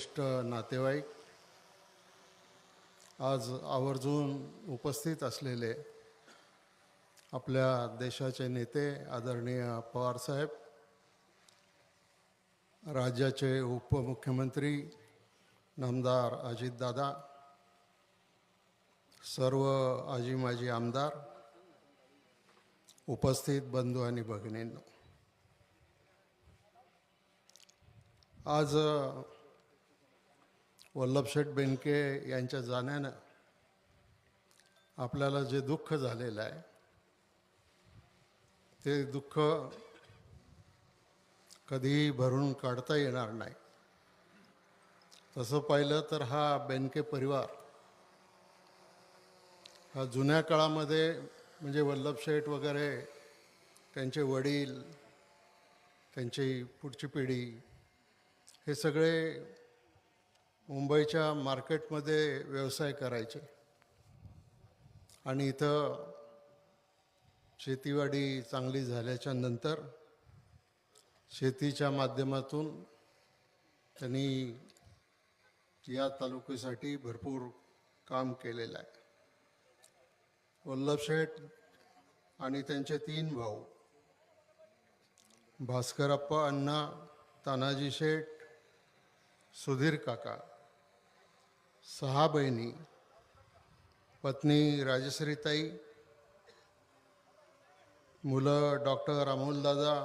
ज्येष्ठ नातेवाईक आज आवर्जून उपस्थित असलेले आपल्या देशाचे नेते आदरणीय पवारसाहेब राज्याचे उपमुख्यमंत्री नामदार अजितदादा सर्व आजी माजी आमदार उपस्थित बंधू आणि भगिनींना आज वल्लभशेठ बेनके यांच्या जाण्यानं आपल्याला जे दुःख झालेलं आहे ते दुःख कधीही भरून काढता येणार नाही. तसं पाहिलं तर हा बेनके परिवार हा जुन्या काळामध्ये म्हणजे वल्लभशेठ वगैरे त्यांचे वडील त्यांची पुढची पिढी हे सगळे मुंबईच्या मार्केटमध्ये व्यवसाय करायचे. आणि इथं शेतीवाडी चांगली झाल्याच्यानंतर शेतीच्या माध्यमातून त्यांनी या तालुक्यासाठी भरपूर काम केलेलं आहे. वल्लभशेठ आणि त्यांचे तीन भाऊ भास्करप्पा अण्णा तानाजी शेठ सुधीर काका. सहा बहिणी पत्नी राजश्रीताई मुलं डॉक्टर अमोलदादा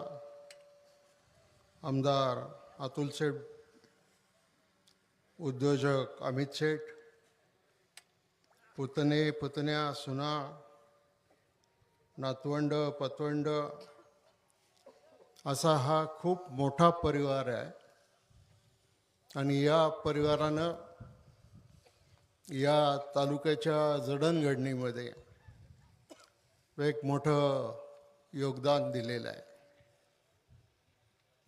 आमदार अतुल शेठ उद्योजक अमित शेठ पुतणे पुतण्या सुना नातवंड पतवंड असा हा खूप मोठा परिवार आहे. आणि या परिवारानं या तालुक्याच्या जडणघडणीमध्ये एक मोठं योगदान दिलेलं आहे.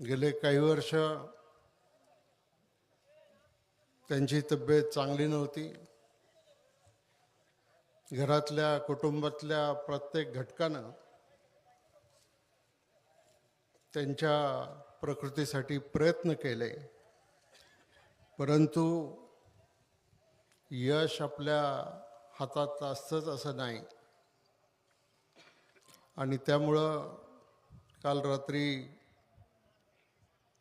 गेले काही वर्ष त्यांची तब्येत चांगली नव्हती. घरातल्या कुटुंबातल्या प्रत्येक घटकानं त्यांच्या प्रकृतीसाठी प्रयत्न केले. परंतु यश आपल्या हातात असतंच असं नाही. आणि त्यामुळं काल रात्री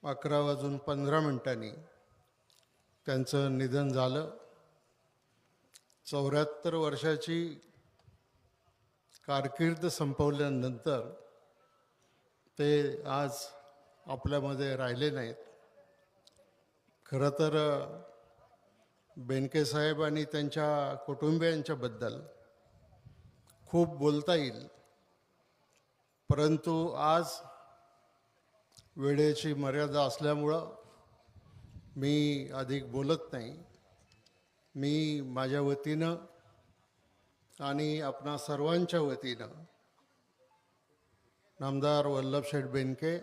अकरा वाजून पंधरा मिनटांनी त्यांचं निधन झालं. चौऱ्याहत्तर वर्षाची कारकीर्द संपवल्यानंतर ते आज आपल्यामध्ये राहिले नाहीत. खरं तर बेनके साहेब आणि त्यांच्या कुटुंबियांच्याबद्दल खूप बोलता येईल. परंतु आज वेळेची मर्यादा असल्यामुळं मी अधिक बोलत नाही. मी माझ्या वतीनं आणि आपणा सर्वांच्या वतीनं नामदार वल्लभशेठ बेनके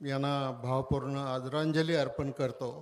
यांना भावपूर्ण आदरांजली अर्पण करतो.